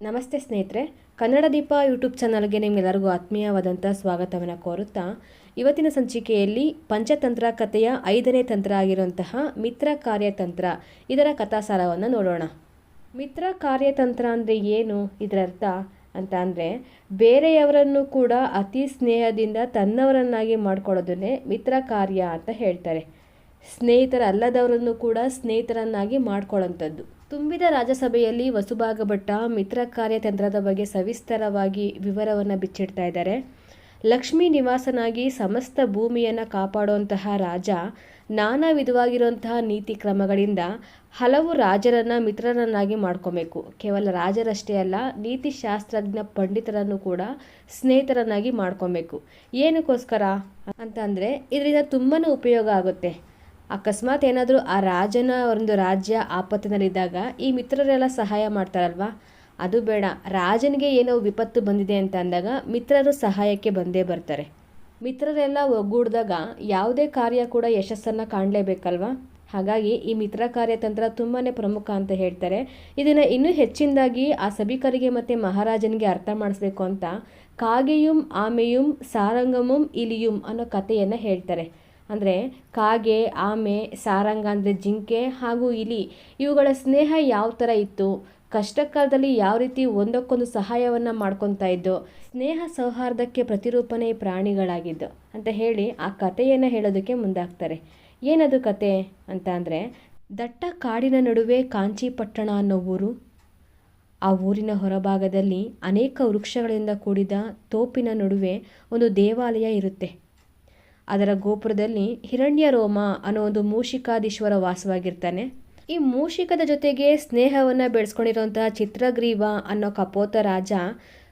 ನಮಸ್ತೆ ಸ್ನೇಹಿತರೆ, ಕನ್ನಡ ದೀಪ ಯೂಟ್ಯೂಬ್ ಚಾನಲ್ಗೆ ನಿಮ್ಗೆಲ್ಲರಿಗೂ ಆತ್ಮೀಯವಾದಂಥ ಸ್ವಾಗತವನ್ನು ಕೋರುತ್ತಾ, ಇವತ್ತಿನ ಸಂಚಿಕೆಯಲ್ಲಿ ಪಂಚತಂತ್ರ ಕಥೆಯ ಐದನೇ ತಂತ್ರ ಆಗಿರುವಂತಹ ಮಿತ್ರ ಕಾರ್ಯತಂತ್ರ ಇದರ ಕಥಾಸಾರವನ್ನು ನೋಡೋಣ. ಮಿತ್ರ ಕಾರ್ಯತಂತ್ರ ಅಂದರೆ ಏನು? ಇದರರ್ಥ ಅಂತ ಅಂದರೆ, ಬೇರೆಯವರನ್ನು ಕೂಡ ಅತಿ ಸ್ನೇಹದಿಂದ ತನ್ನವರನ್ನಾಗಿ ಮಾಡ್ಕೊಳ್ಳೋದನ್ನೇ ಮಿತ್ರ ಕಾರ್ಯ ಅಂತ ಹೇಳ್ತಾರೆ. ಸ್ನೇಹಿತರಲ್ಲದವರನ್ನು ಕೂಡ ಸ್ನೇಹಿತರನ್ನಾಗಿ ಮಾಡ್ಕೊಳ್ಳೋಂಥದ್ದು. ತುಂಬಿದ ರಾಜ್ಯಸಭೆಯಲ್ಲಿ ವಸುಭಾಗ ಭಟ್ಟ ಮಿತ್ರ ಕಾರ್ಯತಂತ್ರದ ಬಗ್ಗೆ ಸವಿಸ್ತರವಾಗಿ ವಿವರವನ್ನು ಬಿಚ್ಚಿಡ್ತಾ ಇದ್ದಾರೆ. ಲಕ್ಷ್ಮೀ ನಿವಾಸನಾಗಿ ಸಮಸ್ತ ಭೂಮಿಯನ್ನು ಕಾಪಾಡುವಂತಹ ರಾಜ, ನಾನಾ ವಿಧವಾಗಿರುವಂತಹ ನೀತಿ ಕ್ರಮಗಳಿಂದ ಹಲವು ರಾಜರನ್ನು ಮಿತ್ರರನ್ನಾಗಿ ಮಾಡ್ಕೋಬೇಕು. ಕೇವಲ ರಾಜರಷ್ಟೇ ಅಲ್ಲ, ನೀತಿಶಾಸ್ತ್ರಜ್ಞ ಪಂಡಿತರನ್ನು ಕೂಡ ಸ್ನೇಹಿತರನ್ನಾಗಿ ಮಾಡ್ಕೊಬೇಕು. ಏನಕ್ಕೋಸ್ಕರ? ಅಂತಂದರೆ ಇದರಿಂದ ತುಂಬಾ ಉಪಯೋಗ ಆಗುತ್ತೆ. ಅಕಸ್ಮಾತ್ ಏನಾದರೂ ಆ ರಾಜನ ಒಂದು ರಾಜ್ಯ ಆಪತ್ತಿನಲ್ಲಿದ್ದಾಗ ಈ ಮಿತ್ರರೆಲ್ಲ ಸಹಾಯ ಮಾಡ್ತಾರಲ್ವಾ? ಅದು ಬೇಡ. ರಾಜನಿಗೆ ಏನೋ ವಿಪತ್ತು ಬಂದಿದೆ ಅಂತ ಅಂದಾಗ ಮಿತ್ರರು ಸಹಾಯಕ್ಕೆ ಬಂದೇ ಬರ್ತಾರೆ. ಮಿತ್ರರೆಲ್ಲ ಒಗ್ಗೂಡಿದಾಗ ಯಾವುದೇ ಕಾರ್ಯ ಕೂಡ ಯಶಸ್ಸನ್ನು ಕಾಣಲೇಬೇಕಲ್ವಾ? ಹಾಗಾಗಿ ಈ ಮಿತ್ರ ಕಾರ್ಯತಂತ್ರ ತುಂಬಾ ಪ್ರಮುಖ ಅಂತ ಹೇಳ್ತಾರೆ. ಇದನ್ನು ಇನ್ನೂ ಹೆಚ್ಚಿನದಾಗಿ ಆ ಸಭಿಕರಿಗೆ ಮತ್ತು ಮಹಾರಾಜನಿಗೆ ಅರ್ಥ ಮಾಡಿಸ್ಬೇಕು ಅಂತ ಕಾಗೆಯುಂ, ಆಮೆಯುಂ, ಸಾರಂಗಮುಂ, ಇಲಿಯುಂ ಅನ್ನೋ ಕಥೆಯನ್ನು ಹೇಳ್ತಾರೆ. ಅಂದರೆ ಕಾಗೆ, ಆಮೆ, ಸಾರಂಗ ಅಂದರೆ ಜಿಂಕೆ ಹಾಗೂ ಇಲಿ. ಇವುಗಳ ಸ್ನೇಹ ಯಾವ ಥರ ಇತ್ತು? ಕಷ್ಟಕಾಲದಲ್ಲಿ ಯಾವ ರೀತಿ ಒಂದಕ್ಕೊಂದು ಸಹಾಯವನ್ನು ಮಾಡ್ಕೊತಾ ಇದ್ದು, ಸ್ನೇಹ ಸೌಹಾರ್ದಕ್ಕೆ ಪ್ರತಿರೂಪನೆ ಪ್ರಾಣಿಗಳಾಗಿದ್ದು ಅಂತ ಹೇಳಿ ಆ ಕಥೆಯನ್ನು ಹೇಳೋದಕ್ಕೆ ಮುಂದಾಗ್ತಾರೆ. ಏನದು ಕತೆ ಅಂತ ಅಂದರೆ, ದಟ್ಟ ಕಾಡಿನ ನಡುವೆ ಕಾಂಚಿಪಟ್ಟಣ ಅನ್ನೋ ಊರು. ಆ ಊರಿನ ಹೊರಭಾಗದಲ್ಲಿ ಅನೇಕ ವೃಕ್ಷಗಳಿಂದ ಕೂಡಿದ ತೋಪಿನ ನಡುವೆ ಒಂದು ದೇವಾಲಯ ಇರುತ್ತೆ. ಅದರ ಗೋಪುರದಲ್ಲಿ ಹಿರಣ್ಯ ರೋಮ ಅನ್ನೋ ಒಂದು ಮೂಷಿಕಾದೀಶ್ವರ ವಾಸವಾಗಿರ್ತಾನೆ. ಈ ಮೂಷಿಕದ ಜೊತೆಗೆ ಸ್ನೇಹವನ್ನು ಬೆಳೆಸ್ಕೊಂಡಿರುವಂತಹ ಚಿತ್ರಗ್ರೀವ ಅನ್ನೋ ಕಪೋತ ರಾಜ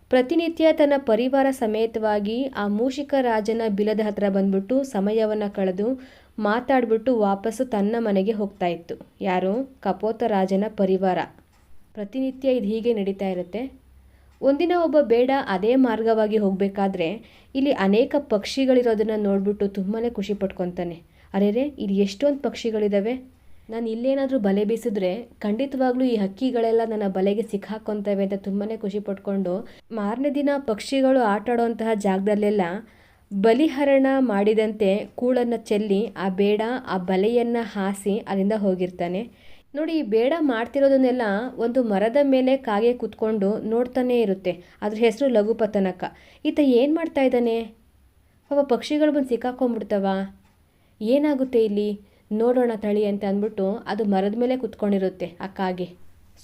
ಪ್ರತಿನಿತ್ಯ ತನ್ನ ಪರಿವಾರ ಸಮೇತವಾಗಿ ಆ ಮೂಷಿಕ ರಾಜನ ಬಿಲದ ಹತ್ರ ಬಂದ್ಬಿಟ್ಟು ಸಮಯವನ್ನು ಕಳೆದು ಮಾತಾಡ್ಬಿಟ್ಟು ವಾಪಸ್ಸು ತನ್ನ ಮನೆಗೆ ಹೋಗ್ತಾ ಇತ್ತು. ಯಾರು? ಕಪೋತ ರಾಜನ ಪರಿವಾರ. ಪ್ರತಿನಿತ್ಯ ಇದು ಹೀಗೆ ನಡೀತಾ ಇರುತ್ತೆ. ಒಂದಿನ ಒಬ್ಬ ಬೇಡ, ಅದೇ ಮಾರ್ಗವಾಗಿ ಹೋಗಬೇಕಾದ್ರೆ ಇಲ್ಲಿ ಅನೇಕ ಪಕ್ಷಿಗಳಿರೋದನ್ನು ನೋಡಿಬಿಟ್ಟು ತುಂಬಾ ಖುಷಿ ಪಟ್ಕೊತಾನೆ. ಅರೆರೆ, ಇಲ್ಲಿ ಎಷ್ಟೊಂದು ಪಕ್ಷಿಗಳಿದ್ದಾವೆ ನಾನು ಇಲ್ಲೇನಾದರೂ ಬಲೆ ಬೀಸಿದ್ರೆ ಖಂಡಿತವಾಗ್ಲೂ ಈ ಹಕ್ಕಿಗಳೆಲ್ಲ ನನ್ನ ಬಲೆಗೆ ಸಿಕ್ಕಾಕೊತವೆ ಅಂತ ತುಂಬಾ ಖುಷಿ ಪಟ್ಕೊಂಡು ಮಾರನೇ ದಿನ ಪಕ್ಷಿಗಳು ಆಟಾಡುವಂತಹ ಜಾಗದಲ್ಲೆಲ್ಲ ಬಲಿಹರಣ ಮಾಡಿದಂತೆ ಕೂಳನ್ನು ಚೆಲ್ಲಿ ಆ ಬೇಡ, ಆ ಬಲೆಯನ್ನು ಹಾಸಿ ಅಲ್ಲಿಂದ ಹೋಗಿರ್ತಾನೆ. ನೋಡಿ, ಬೇಡ ಮಾಡ್ತಿರೋದನ್ನೆಲ್ಲ ಒಂದು ಮರದ ಮೇಲೆ ಕಾಗೆ ಕೂತ್ಕೊಂಡು ನೋಡ್ತಾನೇ ಇರುತ್ತೆ. ಅದ್ರ ಹೆಸರು ಲಘುಪತನಕ. ಈತ ಏನು ಮಾಡ್ತಾ ಇದ್ದಾನೆ? ಪಾಪ ಪಕ್ಷಿಗಳು ಬಂದು ಸಿಕ್ಕಾಕೊಂಡ್ಬಿಡ್ತವ? ಏನಾಗುತ್ತೆ ಇಲ್ಲಿ? ನೋಡೋಣ ತಳಿ ಅಂತ ಅಂದ್ಬಿಟ್ಟು ಅದು ಮರದ ಮೇಲೆ ಕುತ್ಕೊಂಡಿರುತ್ತೆ ಆ ಕಾಗೆ.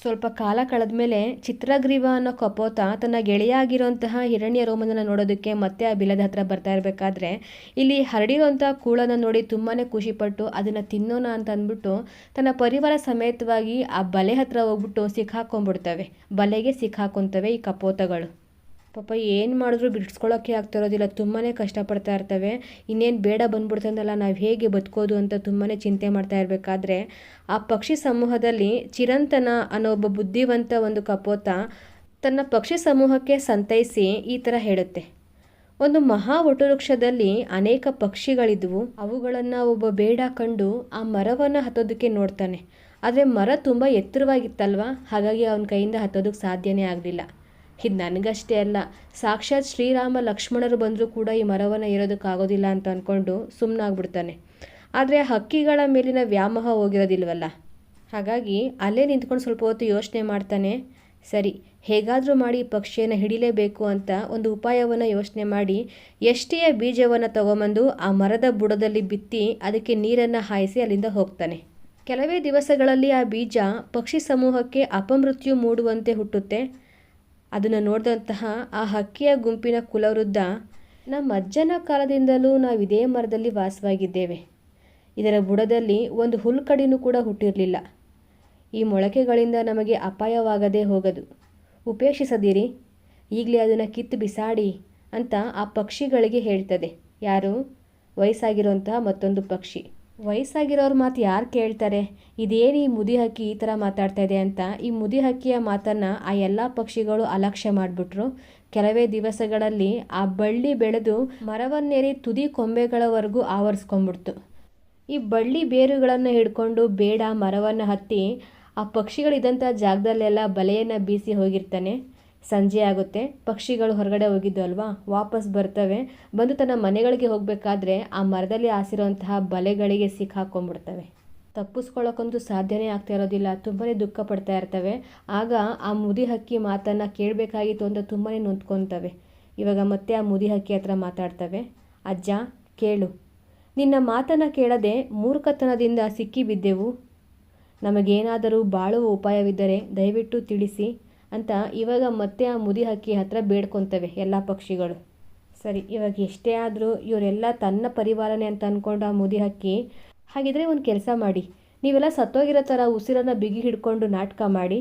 ಸ್ವಲ್ಪ ಕಾಲ ಕಳೆದ ಮೇಲೆ ಚಿತ್ರಗ್ರೀವ ಅನ್ನೋ ಕಪೋತ ತನ್ನ ಗೆಳೆಯಾಗಿರೋಂತಹ ಹಿರಣ್ಯ ರೋಮನನ್ನು ನೋಡೋದಕ್ಕೆ ಮತ್ತೆ ಆ ಬಿಲದ ಹತ್ರ ಬರ್ತಾ ಇರಬೇಕಾದ್ರೆ ಇಲ್ಲಿ ಹರಡಿರೋಂಥ ಕೂಳನ್ನು ನೋಡಿ ತುಂಬಾ ಖುಷಿಪಟ್ಟು ಅದನ್ನು ತಿನ್ನೋಣ ಅಂತ ಅಂದ್ಬಿಟ್ಟು ತನ್ನ ಪರಿವಾರ ಸಮೇತವಾಗಿ ಆ ಬಲೆ ಹತ್ರ ಹೋಗ್ಬಿಟ್ಟು ಸಿಕ್ಕಾಕೊಂಡ್ಬಿಡ್ತವೆ. ಬಲೆಗೆ ಸಿಕ್ಕಾಕೊಂತವೆ ಈ ಕಪೋತಗಳು. ಪಾಪ ಏನು ಮಾಡಿದ್ರು ಬಿಡಿಸ್ಕೊಳ್ಳೋಕ್ಕೆ ಆಗ್ತಿರೋದಿಲ್ಲ ತುಂಬಾ ಕಷ್ಟಪಡ್ತಾ ಇರ್ತವೆ. ಇನ್ನೇನು ಬೇಡ ಬಂದ್ಬಿಡ್ತಂದಲ್ಲ ನಾವು ಹೇಗೆ ಬದುಕೋದು ಅಂತ ತುಂಬಾ ಚಿಂತೆ ಮಾಡ್ತಾ ಇರಬೇಕಾದ್ರೆ, ಆ ಪಕ್ಷಿ ಸಮೂಹದಲ್ಲಿ ಚಿರಂತನ ಅನ್ನೋ ಒಬ್ಬ ಬುದ್ಧಿವಂತ ಒಂದು ಕಪೋತ ತನ್ನ ಪಕ್ಷಿ ಸಮೂಹಕ್ಕೆ ಸಂತೈಸಿ ಈ ಥರ ಹೇಳುತ್ತೆ. ಒಂದು ಮಹಾ ವಟವೃಕ್ಷದಲ್ಲಿ ಅನೇಕ ಪಕ್ಷಿಗಳಿದ್ವು. ಅವುಗಳನ್ನು ಒಬ್ಬ ಬೇಡ ಕಂಡು ಆ ಮರವನ್ನು ಹತ್ತೋದಕ್ಕೆ ನೋಡ್ತಾನೆ. ಆದರೆ ಮರ ತುಂಬ ಎತ್ತರವಾಗಿತ್ತಲ್ವ? ಹಾಗಾಗಿ ಅವನ ಕೈಯಿಂದ ಹತ್ತೋದಕ್ಕೆ ಸಾಧ್ಯನೇ ಆಗಲಿಲ್ಲ. ಇದು ನನಗಷ್ಟೇ ಅಲ್ಲ, ಸಾಕ್ಷಾತ್ ಶ್ರೀರಾಮ ಲಕ್ಷ್ಮಣರು ಬಂದರೂ ಕೂಡ ಈ ಮರವನ್ನು ಏರೋದಕ್ಕಾಗೋದಿಲ್ಲ ಅಂತ ಅಂದ್ಕೊಂಡು ಸುಮ್ಮನಾಗ್ಬಿಡ್ತಾನೆ ಆದರೆ ಹಕ್ಕಿಗಳ ಮೇಲಿನ ವ್ಯಾಮೋಹ ಹೋಗಿರೋದಿಲ್ವಲ್ಲ? ಹಾಗಾಗಿ ಅಲ್ಲೇ ನಿಂತ್ಕೊಂಡು ಸ್ವಲ್ಪ ಹೊತ್ತು ಯೋಚನೆ ಮಾಡ್ತಾನೆ, ಸರಿ, ಹೇಗಾದರೂ ಮಾಡಿ ಪಕ್ಷಿಯನ್ನು ಹಿಡಿಲೇಬೇಕು ಅಂತ ಒಂದು ಉಪಾಯವನ್ನು ಯೋಚನೆ ಮಾಡಿ ಎಷ್ಟೇ ಬೀಜವನ್ನು ತಗೊಂಬಂದು ಆ ಮರದ ಬುಡದಲ್ಲಿ ಬಿತ್ತಿ ಅದಕ್ಕೆ ನೀರನ್ನು ಹಾಯಿಸಿ ಅಲ್ಲಿಂದ ಹೋಗ್ತಾನೆ. ಕೆಲವೇ ದಿವಸಗಳಲ್ಲಿ ಆ ಬೀಜ ಪಕ್ಷಿ ಸಮೂಹಕ್ಕೆ ಅಪಮೃತ್ಯು ಮೂಡುವಂತೆ ಹುಟ್ಟುತ್ತೆ. ಅದನ್ನು ನೋಡಿದಂತಹ ಆ ಹಕ್ಕಿಯ ಗುಂಪಿನ ಕುಲವೃದ್ಧ, ನಮ್ಮ ಅಜ್ಜನ ಕಾಲದಿಂದಲೂ ನಾವು ಇದೇ ಮರದಲ್ಲಿ ವಾಸವಾಗಿದ್ದೇವೆ. ಇದರ ಬುಡದಲ್ಲಿ ಒಂದು ಹುಲ್ಕಡಿನೂ ಕೂಡ ಹುಟ್ಟಿರಲಿಲ್ಲ. ಈ ಮೊಳಕೆಗಳಿಂದ ನಮಗೆ ಅಪಾಯವಾಗದೇ ಹೋಗದು. ಉಪೇಕ್ಷಿಸದಿರಿ. ಈಗಲೇ ಅದನ್ನು ಕಿತ್ತು ಬಿಸಾಡಿ ಅಂತ ಆ ಪಕ್ಷಿಗಳಿಗೆ ಹೇಳ್ತದೆ. ಯಾರು? ವಯಸ್ಸಾಗಿರುವಂತಹ ಮತ್ತೊಂದು ಪಕ್ಷಿ. ವಯಸ್ಸಾಗಿರೋರ ಮಾತು ಯಾರು ಕೇಳ್ತಾರೆ? ಇದೇನು ಈ ಮುದಿ ಹಕ್ಕಿ ಈ ಥರ ಮಾತಾಡ್ತಾ ಇದೆ ಅಂತ ಈ ಮುದಿ ಹಕ್ಕಿಯ ಮಾತನ್ನು ಆ ಎಲ್ಲ ಪಕ್ಷಿಗಳು ಅಲಕ್ಷ್ಯ ಮಾಡಿಬಿಟ್ರು. ಕೆಲವೇ ದಿವಸಗಳಲ್ಲಿ ಆ ಬಳ್ಳಿ ಬೆಳೆದು ಮರವನ್ನೇರಿ ತುದಿ ಕೊಂಬೆಗಳವರೆಗೂ ಆವರಿಸ್ಕೊಂಡ್ಬಿಡ್ತು. ಈ ಬಳ್ಳಿ ಬೇರುಗಳನ್ನು ಹಿಡ್ಕೊಂಡು ಬೇಡ ಮರವನ್ನು ಹತ್ತಿ ಆ ಪಕ್ಷಿಗಳಿದ್ದಂಥ ಜಾಗದಲ್ಲೆಲ್ಲ ಬಲೆಯನ್ನು ಬೀಸಿ ಹೋಗಿರ್ತಾನೆ. ಸಂಜೆ ಆಗುತ್ತೆ. ಪಕ್ಷಿಗಳು ಹೊರಗಡೆ ಹೋಗಿದ್ದು ಅಲ್ವಾ? ವಾಪಸ್ ಬರ್ತವೆ. ಬಂದು ತನ್ನ ಮನೆಗಳಿಗೆ ಹೋಗಬೇಕಾದ್ರೆ ಆ ಮರದಲ್ಲಿ ಹಾಸಿರುವಂತಹ ಬಲೆಗಳಿಗೆ ಸಿಕ್ಕಾಕೊಂಡ್ಬಿಡ್ತವೆ ತಪ್ಪಿಸ್ಕೊಳ್ಳೋಕ್ಕಂತೂ ಸಾಧ್ಯನೇ ಆಗ್ತಾ ಇರೋದಿಲ್ಲ. ತುಂಬಾ ದುಃಖ ಪಡ್ತಾ ಇರ್ತವೆ. ಆಗ ಆ ಮುದಿ ಹಕ್ಕಿ ಮಾತನ್ನು ಕೇಳಬೇಕಾಗಿತ್ತು ಅಂತ ತುಂಬಾ ನೊಂದ್ಕೊತವೆ. ಇವಾಗ ಮತ್ತೆ ಆ ಮುದಿ ಹಕ್ಕಿ ಹತ್ರ ಮಾತಾಡ್ತವೆ. ಅಜ್ಜ, ಕೇಳು. ನಿನ್ನ ಮಾತನ್ನು ಕೇಳದೆ ಮೂರ್ಖತನದಿಂದ ಸಿಕ್ಕಿ ಬಿದ್ದೆವು. ನಮಗೇನಾದರೂ ಬಾಳುವ ಉಪಾಯವಿದ್ದರೆ ದಯವಿಟ್ಟು ತಿಳಿಸಿ. ಅಂತ ಇವಾಗ ಮತ್ತೆ ಆ ಮುದಿ ಹಕ್ಕಿ ಹತ್ರ ಬೇಡ್ಕೊತವೆ ಎಲ್ಲ ಪಕ್ಷಿಗಳು. ಸರಿ, ಇವಾಗ ಎಷ್ಟೇ ಆದರೂ ಇವರೆಲ್ಲ ತನ್ನ ಪರಿವಾರನೇ ಅಂತ ಅಂದ್ಕೊಂಡು ಆ ಮುದಿ ಹಕ್ಕಿ, ಹಾಗಿದ್ರೆ ಒಂದು ಕೆಲಸ ಮಾಡಿ. ನೀವೆಲ್ಲ ಸತ್ತೋಗಿರೋ ಥರ ಉಸಿರನ್ನು ಬಿಗಿ ಹಿಡ್ಕೊಂಡು ನಾಟಕ ಮಾಡಿ.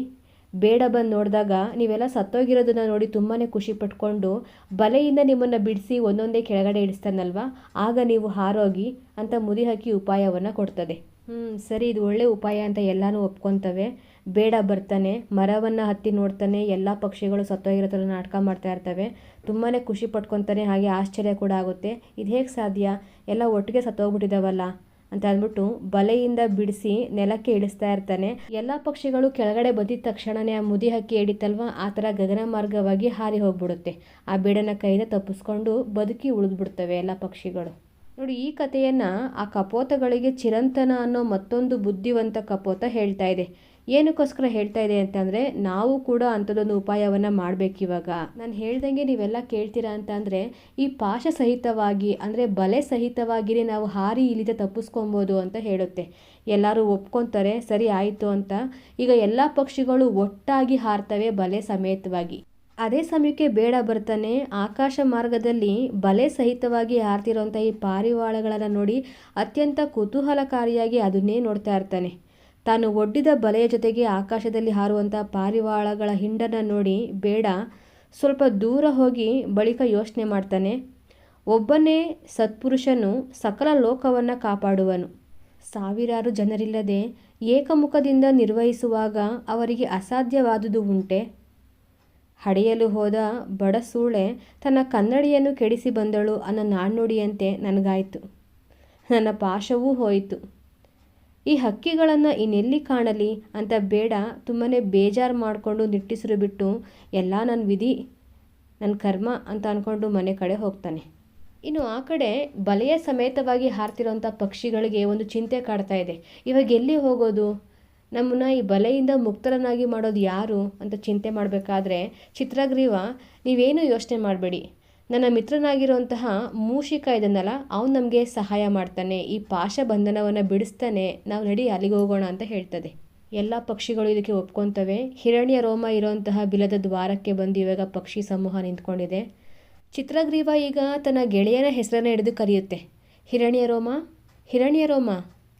ಬೇಡ ಬಂದು ನೋಡಿದಾಗ ನೀವೆಲ್ಲ ಸತ್ತೋಗಿರೋದನ್ನು ನೋಡಿ ತುಂಬಾ ಖುಷಿ ಪಟ್ಕೊಂಡು ಬಲೆಯಿಂದ ನಿಮ್ಮನ್ನು ಬಿಡಿಸಿ ಒಂದೊಂದೇ ಕೆಳಗಡೆ ಇಳಿಸ್ತಾನಲ್ವ ಆಗ ನೀವು ಹಾರೋಗಿ ಅಂತ ಮುದಿ ಹಾಕಿ ಉಪಾಯವನ್ನು ಕೊಡ್ತದೆ. ಹ್ಞೂ ಸರಿ, ಇದು ಒಳ್ಳೆ ಉಪಾಯ ಅಂತ ಎಲ್ಲನೂ ಒಪ್ಕೊತವೆ. ಬೇಡ, ಬರ್ತಾನೆ. ಮರವನ್ನು ಹತ್ತಿ ನೋಡ್ತಾನೆ. ಎಲ್ಲ ಪಕ್ಷಿಗಳು ಸತ್ತೋಗಿರೋ ನಾಟಕ ಮಾಡ್ತಾ ಇರ್ತವೆ. ತುಂಬಾ ಖುಷಿ ಪಟ್ಕೊತಾನೆ, ಹಾಗೆ ಆಶ್ಚರ್ಯ ಕೂಡ ಆಗುತ್ತೆ. ಇದು ಹೇಗೆ ಸಾಧ್ಯ? ಎಲ್ಲ ಒಟ್ಟಿಗೆ ಸತ್ತೋಗ್ಬಿಟ್ಟಿದ್ದಾವಲ್ಲ ಅಂತ ಅಂದ್ಬಿಟ್ಟು ಬಲೆಯಿಂದ ಬಿಡಿಸಿ ನೆಲಕ್ಕೆ ಇಳಿಸ್ತಾ ಇರ್ತಾನೆ. ಎಲ್ಲ ಪಕ್ಷಿಗಳು ಕೆಳಗಡೆ ಬಂದಿದ ತಕ್ಷಣನೇ ಆ ಮುದಿ ಹಕ್ಕಿ ಹಿಡಿತಲ್ವ? ಆ ಥರ ಗಗನ ಮಾರ್ಗವಾಗಿ ಹಾರಿ ಹೋಗ್ಬಿಡುತ್ತೆ. ಆ ಬೇಡನ ಕೈಯಿಂದ ತಪ್ಪಿಸ್ಕೊಂಡು ಬದುಕಿ ಉಳಿದ್ಬಿಡ್ತವೆ ಎಲ್ಲ ಪಕ್ಷಿಗಳು. ನೋಡಿ, ಈ ಕಥೆಯನ್ನು ಆ ಕಪೋತಗಳಿಗೆ ಚಿರಂತನ ಅನ್ನೋ ಮತ್ತೊಂದು ಬುದ್ಧಿವಂತ ಕಪೋತ ಹೇಳ್ತಾ ಇದೆ. ಏನಕ್ಕೋಸ್ಕರ ಹೇಳ್ತಾ ಇದೆ ಅಂತಂದರೆ ನಾವು ಕೂಡ ಅಂಥದ್ದೊಂದು ಉಪಾಯವನ್ನು ಮಾಡಬೇಕಿವಾಗ ನಾನು ಹೇಳ್ದಂಗೆ ನೀವೆಲ್ಲ ಕೇಳ್ತೀರಾ ಅಂತಂದರೆ ಈ ಪಾಶ ಸಹಿತವಾಗಿ ಅಂದರೆ ಬಲೆ ಸಹಿತವಾಗಿಯೇ ನಾವು ಹಾರಿ ಇಲ್ಲಿದ ತಪ್ಪಿಸ್ಕೊಬೋದು ಅಂತ ಹೇಳುತ್ತೆ. ಎಲ್ಲರೂ ಒಪ್ಕೊತಾರೆ, ಸರಿ ಆಯಿತು ಅಂತ. ಈಗ ಎಲ್ಲ ಪಕ್ಷಿಗಳು ಒಟ್ಟಾಗಿ ಹಾರ್ತವೆ ಬಲೆ ಸಮೇತವಾಗಿ. ಅದೇ ಸಮಯಕ್ಕೆ ಬೇಡ ಬರ್ತಾನೆ, ಆಕಾಶ ಮಾರ್ಗದಲ್ಲಿ ಬಲೆ ಸಹಿತವಾಗಿ ಹಾರ್ತಿರುವಂಥ ಈ ಪಾರಿವಾಳಗಳನ್ನು ನೋಡಿ ಅತ್ಯಂತ ಕುತೂಹಲಕಾರಿಯಾಗಿ ಅದನ್ನೇ ನೋಡ್ತಾ ಇರ್ತಾನೆ. ತಾನು ಒಡ್ಡಿದ ಬಲೆಯ ಜೊತೆಗೆ ಆಕಾಶದಲ್ಲಿ ಹಾರುವಂಥ ಪಾರಿವಾಳಗಳ ಹಿಂಡನ್ನು ನೋಡಿ ಬೇಡ, ಸ್ವಲ್ಪ ದೂರ ಹೋಗಿ ಬಳಿಕ ಯೋಚನೆ ಮಾಡ್ತಾನೆ. ಒಬ್ಬನೇ ಸತ್ಪುರುಷನು ಸಕಲ ಲೋಕವನ್ನು ಕಾಪಾಡುವನು. ಸಾವಿರಾರು ಜನರಿಲ್ಲದೆ ಏಕಮುಖದಿಂದ ನಿರ್ವಹಿಸುವಾಗ ಅವರಿಗೆ ಅಸಾಧ್ಯವಾದುದು ಉಂಟೆ. ಹಡೆಯಲು ಹೋದ ಬಡ ಸೂಳೆ ತನ್ನ ಕನ್ನಡಿಯನ್ನು ಕೆಡಿಸಿ ಬಂದಳು ಅನ್ನೋ ನಾಣ್ಣುಡಿಯಂತೆ ನನಗಾಯಿತು. ನನ್ನ ಪಾಶವೂ ಹೋಯಿತು. ಈ ಹಕ್ಕಿಗಳನ್ನು ಇನ್ನೆಲ್ಲಿ ಕಾಣಲಿ ಅಂತ ಬೇಡ ತುಂಬಾ ಬೇಜಾರು ಮಾಡಿಕೊಂಡು ನಿಟ್ಟಿಸಿರು ಬಿಟ್ಟು, ಎಲ್ಲ ನನ್ನ ವಿಧಿ ನನ್ನ ಕರ್ಮ ಅಂತ ಅಂದ್ಕೊಂಡು ಮನೆ ಕಡೆ ಹೋಗ್ತಾನೆ. ಇನ್ನು ಆ ಕಡೆ ಬಲೆಯ ಸಮೇತವಾಗಿ ಹಾರ್ತಿರೋಂಥ ಪಕ್ಷಿಗಳಿಗೆ ಒಂದು ಚಿಂತೆ ಕಾಡ್ತಾ ಇದೆ. ಇವಾಗ ಎಲ್ಲಿ ಹೋಗೋದು? ನಮ್ಮನ್ನ ಈ ಬಲೆಯಿಂದ ಮುಕ್ತರನ್ನಾಗಿ ಮಾಡೋದು ಯಾರು ಅಂತ ಚಿಂತೆ ಮಾಡಬೇಕಾದ್ರೆ ಚಿತ್ರಗ್ರೀವ, ನೀವೇನು ಯೋಚನೆ ಮಾಡಬೇಡಿ. ನನ್ನ ಮಿತ್ರನಾಗಿರುವಂತಹ ಮೂಷಿಕ ಇದನ್ನಲ್ಲ, ಅವನು ನಮಗೆ ಸಹಾಯ ಮಾಡ್ತಾನೆ, ಈ ಪಾಶ ಬಂಧನವನ್ನು ಬಿಡಿಸ್ತಾನೆ, ನಾವು ನಡಿ ಅಲ್ಲಿಗೆ ಹೋಗೋಣ ಅಂತ ಹೇಳ್ತದೆ. ಎಲ್ಲ ಪಕ್ಷಿಗಳು ಇದಕ್ಕೆ ಒಪ್ಕೊತವೆ. ಹಿರಣ್ಯ ರೋಮ ಇರುವಂತಹ ಬಿಲದ ದ್ವಾರಕ್ಕೆ ಬಂದು ಇವಾಗ ಪಕ್ಷಿ ಸಮೂಹ ನಿಂತ್ಕೊಂಡಿದೆ. ಚಿತ್ರಗ್ರೀವ ಈಗ ತನ್ನ ಗೆಳೆಯನ ಹೆಸರನ್ನು ಹಿಡಿದು ಕರೆಯುತ್ತೆ. ಹಿರಣ್ಯ ರೋಮ? ಹಿರಣ್ಯ ರೋಮ,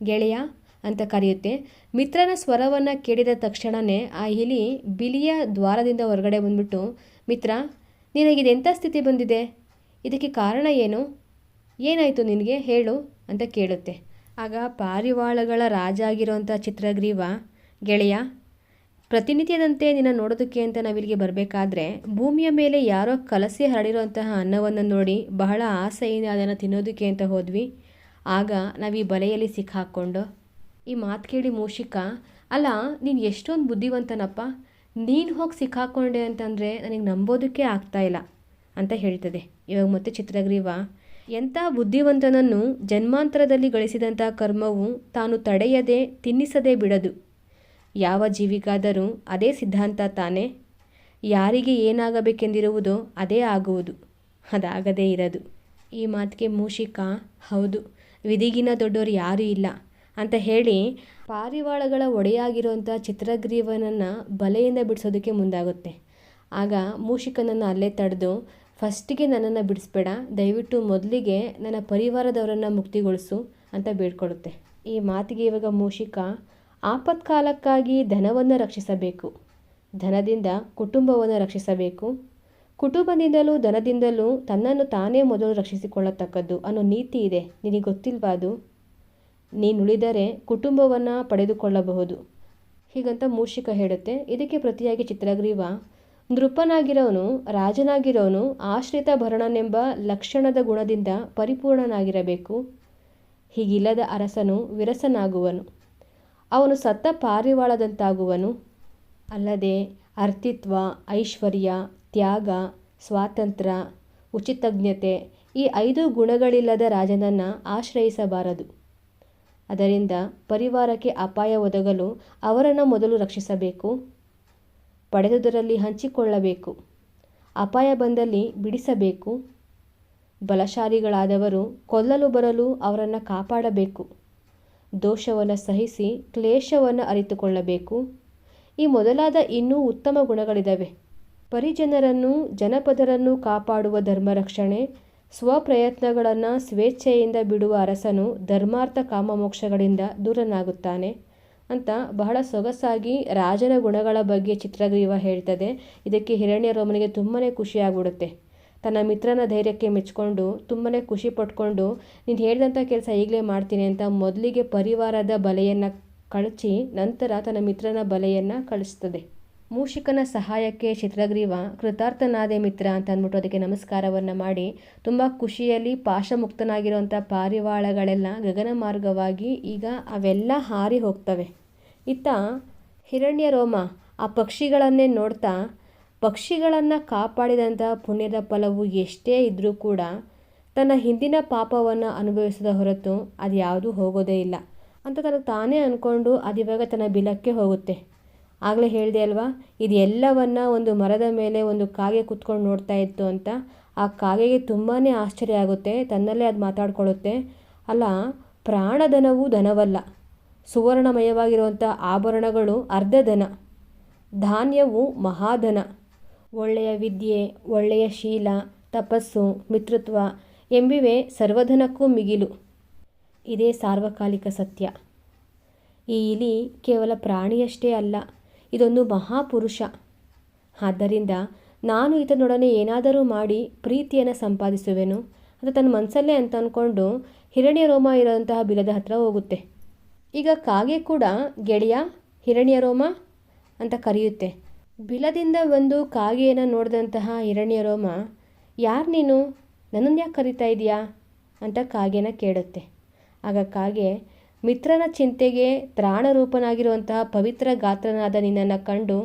ಗೆಳೆಯ? ಅಂತ ಕರೆಯುತ್ತೆ. ಮಿತ್ರನ ಸ್ವರವನ್ನು ಕೇಳಿದ ತಕ್ಷಣವೇ ಆ ಇಲಿ ಬಿಲಿಯ ದ್ವಾರದಿಂದ ಹೊರಗಡೆ ಬಂದ್ಬಿಟ್ಟು, ಮಿತ್ರ ನಿನಗಿದೆಂಥ ಸ್ಥಿತಿ ಬಂದಿದೆ? ಇದಕ್ಕೆ ಕಾರಣ ಏನು? ಏನಾಯಿತು ನಿನಗೆ? ಹೇಳು ಅಂತ ಕೇಳುತ್ತೆ. ಆಗ ಪಾರಿವಾಳಗಳ ರಾಜ ಆಗಿರುವಂಥ ಚಿತ್ರಗ್ರೀವ, ಗೆಳೆಯ, ಪ್ರತಿನಿತ್ಯದಂತೆ ನಿನ್ನ ನೋಡೋದಕ್ಕೆ ಅಂತ ನಾವಿಲ್ಲಿಗೆ ಬರಬೇಕಾದ್ರೆ, ಭೂಮಿಯ ಮೇಲೆ ಯಾರೋ ಕಲಸಿ ಹರಡಿರುವಂತಹ ಅನ್ನವನ್ನು ನೋಡಿ ಬಹಳ ಆಸೆಯಿಂದ ಅದನ್ನು ತಿನ್ನೋದಕ್ಕೆ ಅಂತ ಹೋದ್ವಿ. ಆಗ ನಾವು ಈ ಬಲೆಯಲ್ಲಿ ಸಿಕ್ಕಾಕ್ಕೊಂಡು ಈ ಮಾತು ಕೇಳಿ ಮೂಷಿಕ, ಅಲ್ಲ, ನೀನು ಎಷ್ಟೊಂದು ಬುದ್ಧಿವಂತನಪ್ಪ. ನೀನು ಹೋಗಿ ಸಿಕ್ಕಾಕೊಂಡೆ ಅಂತಂದರೆ ನನಗೆ ನಂಬೋದಕ್ಕೆ ಆಗ್ತಾ ಇಲ್ಲ, ಅಂತ ಹೇಳ್ತದೆ. ಇವಾಗ ಮತ್ತೆ ಚಿತ್ರಗ್ರೀವ, ಎಂಥ ಬುದ್ಧಿವಂತನನ್ನು ಜನ್ಮಾಂತರದಲ್ಲಿ ಗಳಿಸಿದಂಥ ಕರ್ಮವು ತಾನು ತಡೆಯದೆ, ತಿನ್ನಿಸದೆ ಬಿಡದು. ಯಾವ ಜೀವಿಗಾದರೂ ಅದೇ ಸಿದ್ಧಾಂತ ತಾನೇ. ಯಾರಿಗೆ ಏನಾಗಬೇಕೆಂದಿರುವುದೋ ಅದೇ ಆಗುವುದು. ಅದಾಗದೇ ಇರದು. ಈ ಮಾತಿಗೆ ಮೂಷಿಕ, ಹೌದು, ವಿಧಿಗಿನ ದೊಡ್ಡವರು ಯಾರೂ ಇಲ್ಲ. ಅಂತ ಹೇಳಿ ಪಾರಿವಾಳಗಳ ಒಡೆಯಾಗಿರುವಂಥ ಚಿತ್ರಗ್ರೀವನನ್ನು ಬಲೆಯಿಂದ ಬಿಡಿಸೋದಕ್ಕೆ ಮುಂದಾಗುತ್ತೆ. ಆಗ ಮೂಷಿಕನನ್ನು ಅಲ್ಲೇ ತಡೆದು ಫಸ್ಟಿಗೆ ನನ್ನನ್ನು ಬಿಡಿಸ್ಬೇಡ, ದಯವಿಟ್ಟು ಮೊದಲಿಗೆ ನನ್ನ ಪರಿವಾರದವರನ್ನು ಮುಕ್ತಿಗೊಳಿಸು ಅಂತ ಬೇಡ್ಕೊಳ್ಳುತ್ತೆ ಈ ಮಾತಿಗೆ ಇವಾಗ ಮೂಷಿಕ ಆಪತ್ಕಾಲಕ್ಕಾಗಿ ಧನವನ್ನು ರಕ್ಷಿಸಬೇಕು, ಧನದಿಂದ ಕುಟುಂಬವನ್ನು ರಕ್ಷಿಸಬೇಕು. ಕುಟುಂಬದಿಂದಲೂ ಧನದಿಂದಲೂ ತನ್ನನ್ನು ತಾನೇ ಮೊದಲು ರಕ್ಷಿಸಿಕೊಳ್ಳತಕ್ಕದ್ದು ಅನ್ನೋ ನೀತಿ ಇದೆ. ನಿನಗೆ ಗೊತ್ತಿಲ್ವಾ ಅದು? ನೀನುಳಿದರೆ ಕುಟುಂಬವನ್ನು ಪಡೆದುಕೊಳ್ಳಬಹುದು. ಹೀಗಂತ ಮೂಷಿಕ ಹೇಳುತ್ತೆ. ಇದಕ್ಕೆ ಪ್ರತಿಯಾಗಿ ಚಿತ್ರಗ್ರೀವ, ನೃಪನಾಗಿರೋನು, ರಾಜನಾಗಿರೋನು, ಆಶ್ರಿತ ಭರಣನೆಂಬ ಲಕ್ಷಣದ ಗುಣದಿಂದ ಪರಿಪೂರ್ಣನಾಗಿರಬೇಕು. ಹೀಗಿಲ್ಲದ ಅರಸನು ವಿರಸನಾಗುವನು. ಅವನು ಸತ್ತ ಪಾರಿವಾಳದಂತಾಗುವನು. ಅಲ್ಲದೆ ಅರ್ತಿತ್ವ, ಐಶ್ವರ್ಯ, ತ್ಯಾಗ, ಸ್ವಾತಂತ್ರ್ಯ, ಉಚಿತಜ್ಞತೆ ಈ ಐದು ಗುಣಗಳಿಲ್ಲದ ರಾಜನನ್ನು ಆಶ್ರಯಿಸಬಾರದು. ಅದರಿಂದ ಪರಿವಾರಕ್ಕೆ ಅಪಾಯ ಒದಗಲು ಅವರನ್ನು ಮೊದಲು ರಕ್ಷಿಸಬೇಕು, ಪಡೆದುದರಲ್ಲಿ ಹಂಚಿಕೊಳ್ಳಬೇಕು, ಅಪಾಯ ಬಂದಲ್ಲಿ ಬಿಡಿಸಬೇಕು, ಬಲಶಾಲಿಗಳಾದವರು ಕೊಲ್ಲಲು ಬರಲು ಅವರನ್ನು ಕಾಪಾಡಬೇಕು, ದೋಷವನ್ನು ಸಹಿಸಿ ಕ್ಲೇಶವನ್ನು ಅರಿತುಕೊಳ್ಳಬೇಕು. ಈ ಮೊದಲಾದ ಇನ್ನೂ ಉತ್ತಮ ಗುಣಗಳಿದ್ದಾವೆ ಪರಿಜನರನ್ನು ಜನಪದರನ್ನು ಕಾಪಾಡುವ ಧರ್ಮರಕ್ಷಣೆ ಸ್ವಪ್ರಯತ್ನಗಳನ್ನು ಸ್ವೇಚ್ಛೆಯಿಂದ ಬಿಡುವ ಅರಸನು ಧರ್ಮಾರ್ಥ ಕಾಮಮೋಕ್ಷಗಳಿಂದ ದೂರನಾಗುತ್ತಾನೆ ಅಂತ ಬಹಳ ಸೊಗಸಾಗಿ ರಾಜನ ಗುಣಗಳ ಬಗ್ಗೆ ಚಿತ್ರಗ್ರೀವ ಹೇಳ್ತದೆ. ಇದಕ್ಕೆ ಹಿರಣ್ಯ ರೋಮನಿಗೆ ತುಂಬಾ ಖುಷಿಯಾಗ್ಬಿಡುತ್ತೆ. ತನ್ನ ಮಿತ್ರನ ಧೈರ್ಯಕ್ಕೆ ಮೆಚ್ಕೊಂಡು ತುಂಬಾ ಖುಷಿ ಪಟ್ಕೊಂಡು, ನೀನು ಹೇಳಿದಂಥ ಕೆಲಸ ಈಗಲೇ ಮಾಡ್ತೀನಿ ಅಂತ ಮೊದಲಿಗೆ ಪರಿವಾರದ ಬಲೆಯನ್ನು ಕಳಚಿ ನಂತರ ತನ್ನ ಮಿತ್ರನ ಬಲೆಯನ್ನು ಕಳಿಸ್ತದೆ. ಮೂಷಿಕನ ಸಹಾಯಕ್ಕೆ ಚಿತ್ರಗ್ರೀವ ಕೃತಾರ್ಥನಾದೆ ಮಿತ್ರ ಅಂತ ಅಂದ್ಬಿಟ್ಟು ಅದಕ್ಕೆ ನಮಸ್ಕಾರವನ್ನು ಮಾಡಿ ತುಂಬ ಖುಷಿಯಲ್ಲಿ ಪಾಶಮುಕ್ತನಾಗಿರುವಂಥ ಪಾರಿವಾಳಗಳೆಲ್ಲ ಗಗನ ಮಾರ್ಗವಾಗಿ ಈಗ ಅವೆಲ್ಲ ಹಾರಿ ಹೋಗ್ತವೆ. ಇತ್ತ ಹಿರಣ್ಯ ರೋಮ ಆ ಪಕ್ಷಿಗಳನ್ನೇ ನೋಡ್ತಾ ಪಕ್ಷಿಗಳನ್ನು ಕಾಪಾಡಿದಂಥ ಪುಣ್ಯದ ಫಲವು ಎಷ್ಟೇ ಇದ್ದರೂ ಕೂಡ ತನ್ನ ಹಿಂದಿನ ಪಾಪವನ್ನು ಅನುಭವಿಸಿದ ಹೊರತು ಅದು ಯಾವುದೂ ಹೋಗೋದೇ ಇಲ್ಲ. ಅಂತ ತನಗೆ ತಾನೇ ಅಂದ್ಕೊಂಡು ಅದು ತನ್ನ ಬಿಲಕ್ಕೆ ಹೋಗುತ್ತೆ. ಆಗಲೇ ಹೇಳಿದೆ ಅಲ್ವಾ? ಇದು ಎಲ್ಲವನ್ನ ಒಂದು ಮರದ ಮೇಲೆ ಒಂದು ಕಾಗೆ ಕುತ್ಕೊಂಡು ನೋಡ್ತಾ ಇತ್ತು ಅಂತ. ಆ ಕಾಗೆಗೆ ತುಂಬಾ ಆಶ್ಚರ್ಯ ಆಗುತ್ತೆ, ತನ್ನಲ್ಲೇ ಅದು ಮಾತಾಡ್ಕೊಳ್ಳುತ್ತೆ. ಅಲ್ಲ, ಪ್ರಾಣಧನವು ಧನವಲ್ಲ. ಸುವರ್ಣಮಯವಾಗಿರುವಂಥ ಆಭರಣಗಳು ಅರ್ಧ ಧನ ಧಾನ್ಯವು ಮಹಾಧನ. ಒಳ್ಳೆಯ ವಿದ್ಯೆ, ಒಳ್ಳೆಯ ಶೀಲ, ತಪಸ್ಸು, ಮಿತ್ರತ್ವ ಎಂಬಿವೆ ಸರ್ವಧನಕ್ಕೂ ಮಿಗಿಲು. ಇದೇ ಸಾರ್ವಕಾಲಿಕ ಸತ್ಯ. ಈ ಇಲಿ ಕೇವಲ ಪ್ರಾಣಿಯಷ್ಟೇ ಅಲ್ಲ ಇದೊಂದು ಮಹಾಪುರುಷ. ಆದ್ದರಿಂದ ನಾನು ಈತನೊಡನೆ ಏನಾದರೂ ಮಾಡಿ ಪ್ರೀತಿಯನ್ನು ಸಂಪಾದಿಸುವೆನು. ಅಂತ ತನ್ನ ಮನಸ್ಸಲ್ಲೇ ಅಂತ ಅಂದ್ಕೊಂಡು ಹಿರಣ್ಯ ರೋಮ ಇರೋಂತಹ ಬಿಲದ ಹತ್ರ ಹೋಗುತ್ತೆ. ಈಗ ಕಾಗೆ ಕೂಡ ಗೆಳೆಯ ಹಿರಣ್ಯ ರೋಮ ಅಂತ ಕರೆಯುತ್ತೆ. ಬಿಲದಿಂದ ಒಂದು ಕಾಗೆಯನ್ನು ನೋಡಿದಂತಹ ಹಿರಣ್ಯ ರೋಮ ಯಾರು ನೀನು? ನನ್ನನ್ನು ಯಾಕೆ ಕರಿತಾ ಇದೆಯಾ ಅಂತ ಕಾಗೆನ ಕೇಳುತ್ತೆ. ಆಗ ಕಾಗೆ ಮಿತ್ರನ ಚಿಂತೆಗೆ ತ್ರಾಣರೂಪನಾಗಿರುವಂತಹ ಪವಿತ್ರ ಗಾತ್ರನಾದ ನಿನ್ನನ್ನು ಕಂಡು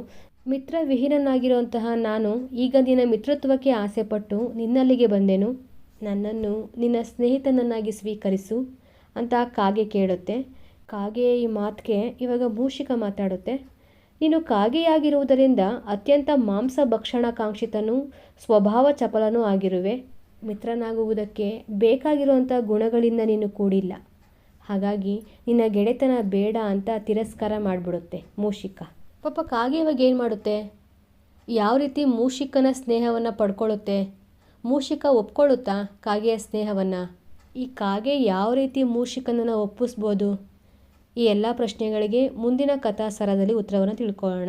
ಮಿತ್ರ ವಿಹೀನನಾಗಿರುವಂತಹ ನಾನು ಈಗ ನಿನ್ನ ಮಿತ್ರತ್ವಕ್ಕೆ ಆಸೆಪಟ್ಟು ನಿನ್ನಲ್ಲಿಗೆ ಬಂದೆನು. ನನ್ನನ್ನು ನಿನ್ನ ಸ್ನೇಹಿತನನ್ನಾಗಿ ಸ್ವೀಕರಿಸು ಅಂತ ಕಾಗೆ ಕೇಳುತ್ತೆ. ಕಾಗೆ ಈ ಮಾತಿಗೆ ಇವಾಗ ಮೂಷಿಕ ಮಾತಾಡುತ್ತೆ. ನೀನು ಕಾಗೆಯಾಗಿರುವುದರಿಂದ ಅತ್ಯಂತ ಮಾಂಸ ಭಕ್ಷಣಕಾಂಕ್ಷಿತನೂ ಸ್ವಭಾವ ಚಪಲನೂ ಆಗಿರುವೆ. ಮಿತ್ರನಾಗುವುದಕ್ಕೆ ಬೇಕಾಗಿರುವಂಥ ಗುಣಗಳಿಂದ ನೀನು ಕೂಡಿಲ್ಲ. ಹಾಗಾಗಿ ನಿನ್ನ ಗೆಳೆತನ ಬೇಡ ಅಂತ ತಿರಸ್ಕಾರ ಮಾಡಿಬಿಡುತ್ತೆ ಮೂಷಿಕ. ಪಾಪ ಕಾಗೆ ಇವಾಗ ಏನು ಮಾಡುತ್ತೆ? ಯಾವ ರೀತಿ ಮೂಷಿಕನ ಸ್ನೇಹವನ್ನು ಪಡ್ಕೊಳ್ಳುತ್ತೆ? ಮೂಷಿಕ ಒಪ್ಕೊಳ್ಳುತ್ತಾ ಕಾಗೆಯ ಸ್ನೇಹವನ್ನು? ಈ ಕಾಗೆ ಯಾವ ರೀತಿ ಮೂಷಿಕನನ್ನು ಒಪ್ಪಿಸ್ಬೋದು? ಈ ಎಲ್ಲ ಪ್ರಶ್ನೆಗಳಿಗೆ ಮುಂದಿನ ಕಥಾ ಸರದಲ್ಲಿ ಉತ್ತರವನ್ನು ತಿಳ್ಕೊಳ್ಳೋಣ.